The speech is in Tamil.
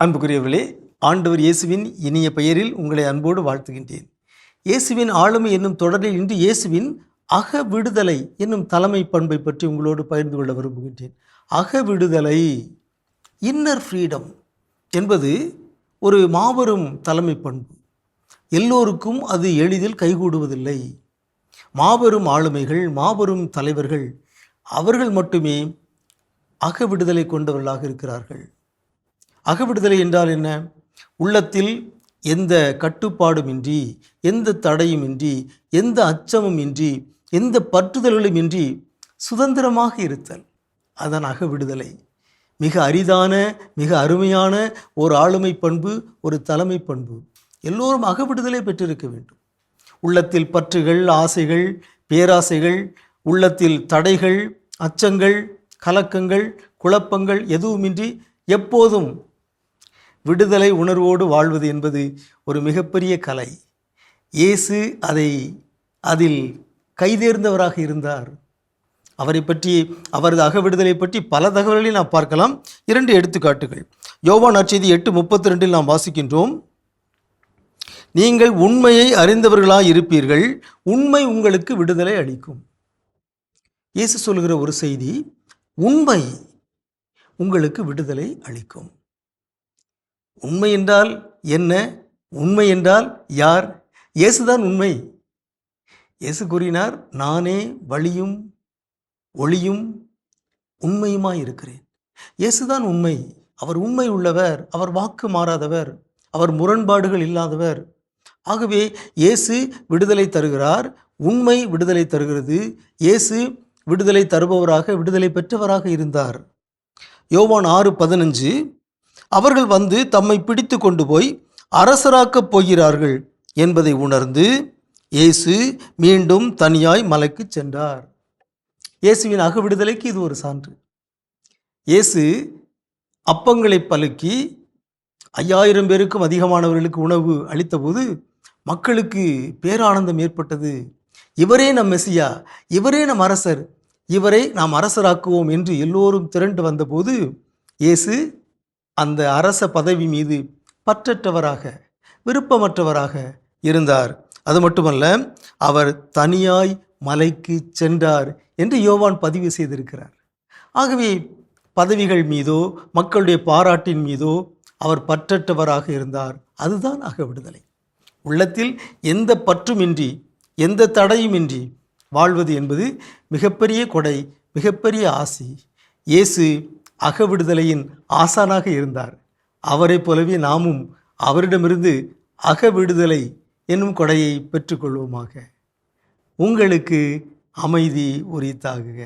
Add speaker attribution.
Speaker 1: அன்புக்குரியவர்களே ஆண்டவர் இயேசுவின் இனிய பெயரில் உங்களை அன்போடு வாழ்த்துகின்றேன். இயேசுவின் ஆளுமை என்னும் தொடரில் இன்று இயேசுவின் அக விடுதலை என்னும் தலைமை பண்பை பற்றி உங்களோடு பகிர்ந்து கொள்ள விரும்புகின்றேன். அக விடுதலை இன்னர் ஃப்ரீடம் என்பது ஒரு மாபெரும் தலைமை பண்பு. எல்லோருக்கும் அது எளிதில் கைகூடுவதில்லை. மாபெரும் ஆளுமைகள் மாபெரும் தலைவர்கள் அவர்கள் மட்டுமே அக விடுதலை கொண்டவர்களாக இருக்கிறார்கள். அகவிடுதலை என்றால் என்ன? உள்ளத்தில் எந்த கட்டுப்பாடுமின்றி எந்த தடையுமின்றி எந்த அச்சமும் இன்றி எந்த பற்றுதல்களும் இன்றி சுதந்திரமாக இருத்தல். அதன் அகவிடுதலை. மிக அரிதான மிக அருமையான ஒரு ஆளுமை பண்பு ஒரு தலைமை பண்பு. எல்லோரும் அகவிடுதலை பெற்றிருக்க வேண்டும். உள்ளத்தில் பற்றுகள் ஆசைகள் பேராசைகள் உள்ளத்தில் தடைகள் அச்சங்கள் கலக்கங்கள் குழப்பங்கள் எதுவுமின்றி எப்போதும் விடுதலை உணர்வோடு வாழ்வது என்பது ஒரு மிகப்பெரிய கலை. இயேசு அதை அதில் கைதேர்ந்தவராக இருந்தார். அவரை பற்றி அவரது அகவிடுதலை பற்றி பல தகவல்களை நாம் பார்க்கலாம். இரண்டு எடுத்துக்காட்டுகள். யோவான் நற்செய்தி எட்டு முப்பத்தி ரெண்டில் நாம் வாசிக்கின்றோம். நீங்கள் உண்மையை அறிந்தவர்களாக இருப்பீர்கள். உண்மை உங்களுக்கு விடுதலை அளிக்கும். இயேசு சொல்கிற ஒரு செய்தி உண்மை உங்களுக்கு விடுதலை அளிக்கும். உண்மை என்றால் என்ன? உண்மை என்றால் யார்? இயேசுதான் உண்மை. இயேசு கூறினார் நானே வழியும் ஒளியும் உண்மையுமாய் இருக்கிறேன் இயேசுதான் உண்மை. அவர் உண்மை உள்ளவர் அவர் வாக்கு மாறாதவர் அவர் முரண்பாடுகள் இல்லாதவர். ஆகவே இயேசு விடுதலை தருகிறார் உண்மை விடுதலை தருகிறது. இயேசு விடுதலை தருபவராக விடுதலை பெற்றவராக இருந்தார். யோவான் ஆறு பதினஞ்சு அவர்கள் வந்து தம்மை பிடித்து கொண்டு போய் அரசராக்கப் போகிறார்கள் என்பதை உணர்ந்து இயேசு மீண்டும் தனியாய் மலைக்கு சென்றார். இயேசுவின் அகவிடுதலைக்கு இது ஒரு சான்று. இயேசு அப்பங்களை பலுக்கி ஐயாயிரம் பேருக்கும் அதிகமானவர்களுக்கு உணவு அளித்தபோது மக்களுக்கு பேரானந்தம் ஏற்பட்டது. இவரே நம் மெசியா இவரே நம் அரசர் இவரை நாம் அரசராக்குவோம் என்று எல்லோரும் திரண்டு வந்தபோது இயேசு அந்த அரச பதவி மீது பற்றற்றவராக விருப்பமற்றவராக இருந்தார். அது மட்டுமல்ல அவர் தனியாய் மலைக்கு சென்றார் என்று யோவான் பதிவு செய்திருக்கிறார். ஆகவே பதவிகள் மீதோ மக்களுடைய பாராட்டின் மீதோ அவர் பற்றற்றவராக இருந்தார். அதுதான் அக விடுதலை. உள்ளத்தில் எந்த பற்றுமின்றி எந்த தடையுமின்றி வாழ்வது என்பது மிகப்பெரிய கொடை மிகப்பெரிய ஆசி. இயேசு அகவிடுதலையின் ஆசானாக இருந்தார். அவரைப் போலவே நாமும் அவரிடமிருந்து அகவிடுதலை என்னும் கொடையை பெற்றுக்கொள்வோமாக. உங்களுக்கு அமைதி உரித்தாகுக.